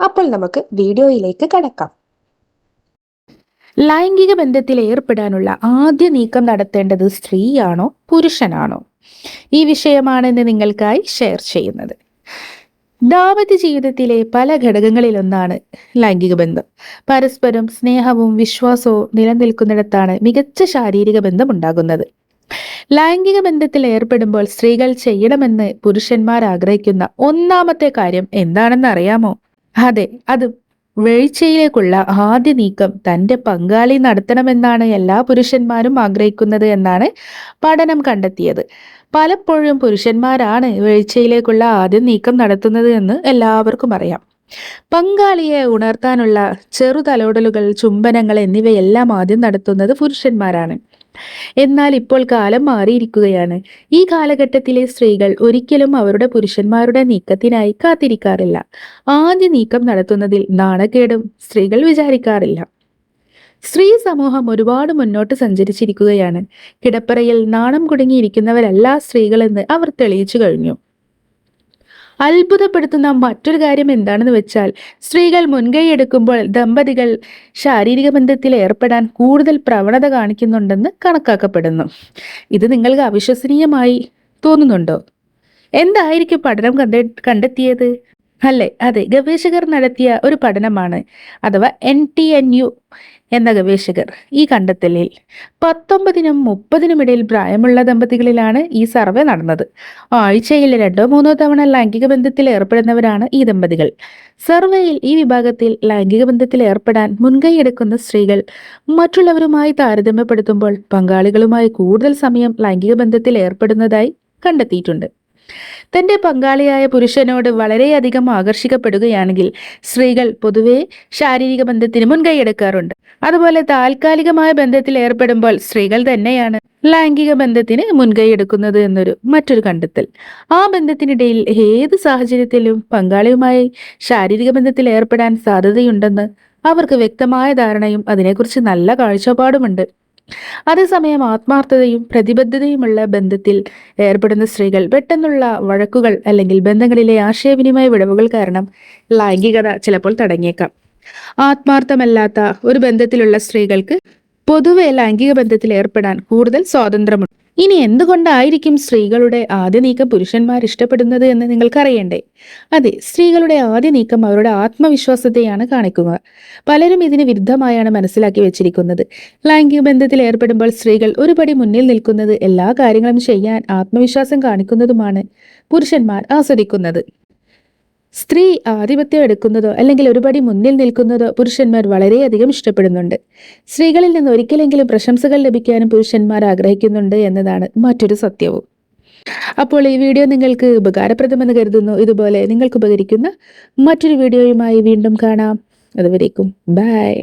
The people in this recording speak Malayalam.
അപ്പോൾ നമുക്ക് വീഡിയോയിലേക്ക് കടക്കാം. ലൈംഗിക ബന്ധത്തിൽ ഏർപ്പെടാനുള്ള ആദ്യ നീക്കം നടത്തേണ്ടത് സ്ത്രീയാണോ പുരുഷനാണോ? ഈ വിഷയമാണ് ഇന്ന് നിങ്ങൾക്കായി ഷെയർ ചെയ്യുന്നത്. ദാമ്പത്യ ജീവിതത്തിലെ പല ഘടകങ്ങളിലൊന്നാണ് ലൈംഗിക ബന്ധം. പരസ്പരം സ്നേഹവും വിശ്വാസവും നിലനിൽക്കുന്നിടത്താണ് മികച്ച ശാരീരിക ബന്ധം ഉണ്ടാകുന്നത് ലൈംഗിക ബന്ധത്തിൽ ഏർപ്പെടുമ്പോൾ സ്ത്രീകൾ ചെയ്യണമെന്ന് പുരുഷന്മാർ ആഗ്രഹിക്കുന്ന ഒന്നാമത്തെ കാര്യം എന്താണെന്ന് അറിയാമോ? അതെ അത് വീഴ്ചയിലേക്കുള്ള ആദ്യ നീക്കം തന്റെ പങ്കാളി നടത്തണമെന്നാണ് എല്ലാ പുരുഷന്മാരും ആഗ്രഹിക്കുന്നത് എന്നാണ് പഠനം കണ്ടെത്തിയത്. പലപ്പോഴും പുരുഷന്മാരാണ് വീഴ്ചയിലേക്കുള്ള ആദ്യ നീക്കം നടത്തുന്നത് എന്ന് എല്ലാവർക്കും അറിയാം. പങ്കാളിയെ ഉണർത്താനുള്ള ചെറുതലോടലുകൾ ചുംബനങ്ങൾ എന്നിവയെല്ലാം ആദ്യം നടത്തുന്നത് പുരുഷന്മാരാണ്. എന്നാൽ ഇപ്പോൾ കാലം മാറിയിരിക്കുകയാണ്. ഈ കാലഘട്ടത്തിലെ സ്ത്രീകൾ ഒരിക്കലും അവരുടെ പുരുഷന്മാരുടെ നീക്കത്തിനായി കാത്തിരിക്കാറില്ല. ആദ്യ നീക്കം നടത്തുന്നതിൽ നാണക്കേടും സ്ത്രീകൾ വിചാരിക്കാറില്ല. സ്ത്രീ സമൂഹം ഒരുപാട് മുന്നോട്ട് സഞ്ചരിച്ചിരിക്കുകയാണ്. കിടപ്പറയിൽ നാണം കുടുങ്ങിയിരിക്കുന്നവരല്ല സ്ത്രീകളെന്ന് അവർ തെളിയിച്ചു കഴിഞ്ഞു. അത്ഭുതപ്പെടുത്തുന്ന മറ്റൊരു കാര്യം എന്താണെന്ന് വെച്ചാൽ സ്ത്രീകൾ മുൻകൈ എടുക്കുമ്പോൾ ദമ്പതികൾ ശാരീരിക ബന്ധത്തിൽ ഏർപ്പെടാൻ കൂടുതൽ പ്രവണത കാണിക്കുന്നുണ്ടെന്ന് കണക്കാക്കപ്പെടുന്നു. ഇത് നിങ്ങൾക്ക് അവിശ്വസനീയമായി തോന്നുന്നുണ്ടോ? എന്തായിരിക്കും പഠനം കണ്ടെ കണ്ടെത്തിയത്? അല്ലേ അതെ ഗവേഷകർ നടത്തിയ ഒരു പഠനമാണ് അഥവാ എൻ ടി എൻ യു എന്ന ഗവേഷകർ ഈ കണ്ടെത്തലിൽ പത്തൊമ്പതിനും മുപ്പതിനും ഇടയിൽ പ്രായമുള്ള ദമ്പതികളിലാണ് ഈ സർവേ നടന്നത്. ആഴ്ചയിൽ രണ്ടോ മൂന്നോ തവണ ലൈംഗിക ബന്ധത്തിൽ ഏർപ്പെടുന്നവരാണ് ഈ ദമ്പതികൾ. സർവേയിൽ ഈ വിഭാഗത്തിൽ ലൈംഗിക ബന്ധത്തിൽ ഏർപ്പെടാൻ മുൻകൈയെടുക്കുന്ന സ്ത്രീകൾ മറ്റുള്ളവരുമായി താരതമ്യപ്പെടുത്തുമ്പോൾ പങ്കാളികളുമായി കൂടുതൽ സമയം ലൈംഗിക ബന്ധത്തിൽ ഏർപ്പെടുന്നതായി കണ്ടെത്തിയിട്ടുണ്ട്. തന്റെ പങ്കാളിയായ പുരുഷനോട് വളരെയധികം ആകർഷിക്കപ്പെടുകയാണെങ്കിൽ സ്ത്രീകൾ പൊതുവെ ശാരീരിക ബന്ധത്തിന് മുൻകൈയെടുക്കാറുണ്ട് അതുപോലെ താൽക്കാലികമായ ബന്ധത്തിൽ ഏർപ്പെടുമ്പോൾ സ്ത്രീകൾ തന്നെയാണ് ലൈംഗിക ബന്ധത്തിന് മുൻകൈ എടുക്കുന്നത് എന്നൊരു മറ്റൊരു കണ്ടെത്തൽ. ആ ബന്ധത്തിനിടയിൽ ഏത് സാഹചര്യത്തിലും പങ്കാളിയുമായി ശാരീരിക ബന്ധത്തിൽ ഏർപ്പെടാൻ സാധ്യതയുണ്ടെന്ന് അവർക്ക് വ്യക്തമായ ധാരണയും അതിനെക്കുറിച്ച് നല്ല കാഴ്ചപ്പാടുമുണ്ട്. അതേസമയം ആത്മാർത്ഥതയും പ്രതിബദ്ധതയുമുള്ള ബന്ധത്തിൽ ഏർപ്പെടുന്ന സ്ത്രീകൾ പെട്ടെന്നുള്ള വഴക്കുകൾ അല്ലെങ്കിൽ ബന്ധങ്ങളിലെ ആശയവിനിമയ വിടവുകൾ കാരണം ലൈംഗികത ചിലപ്പോൾ തടങ്ങിയേക്കാം ആത്മാർത്ഥമല്ലാത്ത ഒരു ബന്ധത്തിലുള്ള സ്ത്രീകൾക്ക് പൊതുവെ ലൈംഗിക ബന്ധത്തിൽ ഏർപ്പെടാൻ കൂടുതൽ സ്വാതന്ത്ര്യമുണ്ട്. ഇനി എന്തുകൊണ്ടായിരിക്കും സ്ത്രീകളുടെ ആദ്യ നീക്കം പുരുഷന്മാർ ഇഷ്ടപ്പെടുന്നത് എന്ന് നിങ്ങൾക്കറിയണ്ടേ? അതെ സ്ത്രീകളുടെ ആദ്യ നീക്കം അവരുടെ ആത്മവിശ്വാസത്തെയാണ് കാണിക്കുക. പലരും ഇതിന് വിരുദ്ധമായാണ് മനസ്സിലാക്കി വെച്ചിരിക്കുന്നത്. ലൈംഗിക ബന്ധത്തിൽ ഏർപ്പെടുമ്പോൾ സ്ത്രീകൾ ഒരുപടി മുന്നിൽ നിൽക്കുന്നത് എല്ലാ കാര്യങ്ങളും ചെയ്യാൻ ആത്മവിശ്വാസം കാണിക്കുന്നതുമാണ് പുരുഷന്മാർ ആസ്വദിക്കുന്നത്. സ്ത്രീ ആധിപത്യം എടുക്കുന്നതോ അല്ലെങ്കിൽ ഒരുപടി മുന്നിൽ നിൽക്കുന്നതോ പുരുഷന്മാർ വളരെയധികം ഇഷ്ടപ്പെടുന്നുണ്ട്. സ്ത്രീകളിൽ നിന്ന് ഒരിക്കലെങ്കിലും പ്രശംസകൾ ലഭിക്കാനും പുരുഷന്മാർ ആഗ്രഹിക്കുന്നുണ്ട് എന്നതാണ് മറ്റൊരു സത്യവും. അപ്പോൾ ഈ വീഡിയോ നിങ്ങൾക്ക് ഉപകാരപ്രദമെന്ന് കരുതുന്നു. ഇതുപോലെ നിങ്ങൾക്ക് ഉപകരിക്കുന്ന മറ്റൊരു വീഡിയോയുമായി വീണ്ടും കാണാം. അതുവരേക്കും. ബൈ.